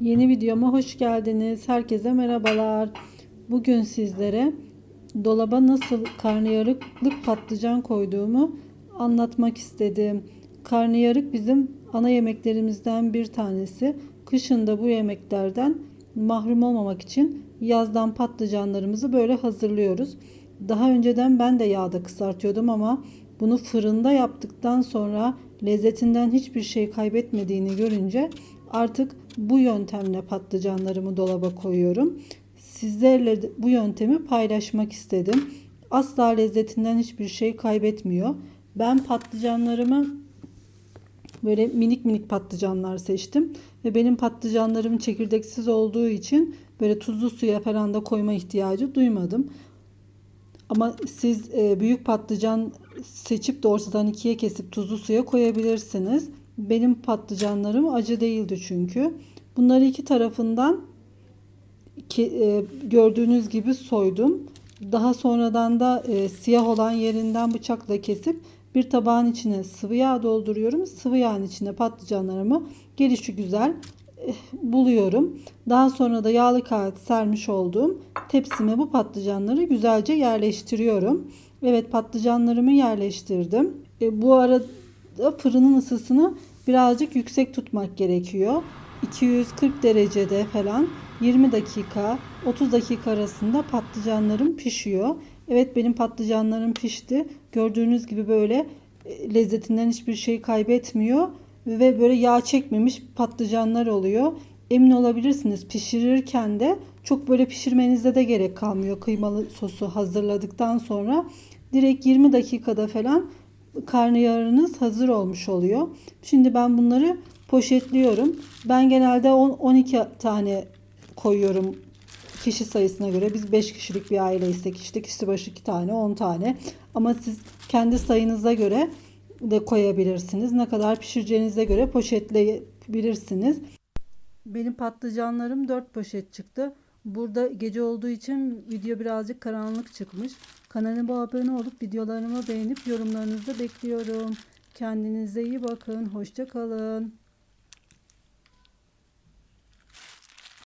Yeni videoma hoş geldiniz. Herkese merhabalar. Bugün sizlere dolaba nasıl karnıyarıklık patlıcan koyduğumu anlatmak istedim. Karnıyarık bizim ana yemeklerimizden bir tanesi. Kışın da bu yemeklerden mahrum olmamak için yazdan patlıcanlarımızı böyle hazırlıyoruz. Daha önceden ben de yağda kızartıyordum ama bunu fırında yaptıktan sonra lezzetinden hiçbir şey kaybetmediğini görünce artık bu yöntemle patlıcanlarımı dolaba koyuyorum. Sizlerle bu yöntemi paylaşmak istedim. Asla lezzetinden hiçbir şey kaybetmiyor. Ben patlıcanlarımı böyle minik minik patlıcanlar seçtim ve benim patlıcanlarım çekirdeksiz olduğu için böyle tuzlu suya falan da koyma ihtiyacı duymadım. Ama siz e, büyük patlıcan seçip de ortadan ikiye kesip tuzlu suya koyabilirsiniz. Benim patlıcanlarım acı değildi çünkü. Bunları iki tarafından ki, e, gördüğünüz gibi soydum. Daha sonradan da e, siyah olan yerinden bıçakla kesip bir tabağın içine sıvı yağ dolduruyorum. Sıvı yağın içine patlıcanlarımı gelişi güzel e, buluyorum. Daha sonra da yağlı kağıt sermiş olduğum tepsime bu patlıcanları güzelce yerleştiriyorum. Evet patlıcanlarımı yerleştirdim. E, bu arada fırının ısısını birazcık yüksek tutmak gerekiyor. 240 derecede falan 20 dakika 30 dakika arasında patlıcanlarım pişiyor. Evet benim patlıcanlarım pişti. Gördüğünüz gibi böyle e, lezzetinden hiçbir şey kaybetmiyor ve böyle yağ çekmemiş patlıcanlar oluyor. Emin olabilirsiniz pişirirken de çok böyle pişirmenize de gerek kalmıyor. Kıymalı sosu hazırladıktan sonra direkt 20 dakikada falan karnıyarınız hazır olmuş oluyor. Şimdi ben bunları poşetliyorum. Ben genelde 10-12 tane koyuyorum kişi sayısına göre. Biz 5 kişilik bir aileysek işte kişi başı 2 tane 10 tane. Ama siz kendi sayınıza göre de koyabilirsiniz. Ne kadar pişireceğinize göre poşetleyebilirsiniz. Benim patlıcanlarım 4 poşet çıktı. Burada gece olduğu için video birazcık karanlık çıkmış. Kanalıma abone olup videolarımı beğenip yorumlarınızı bekliyorum. Kendinize iyi bakın. Hoşça kalın.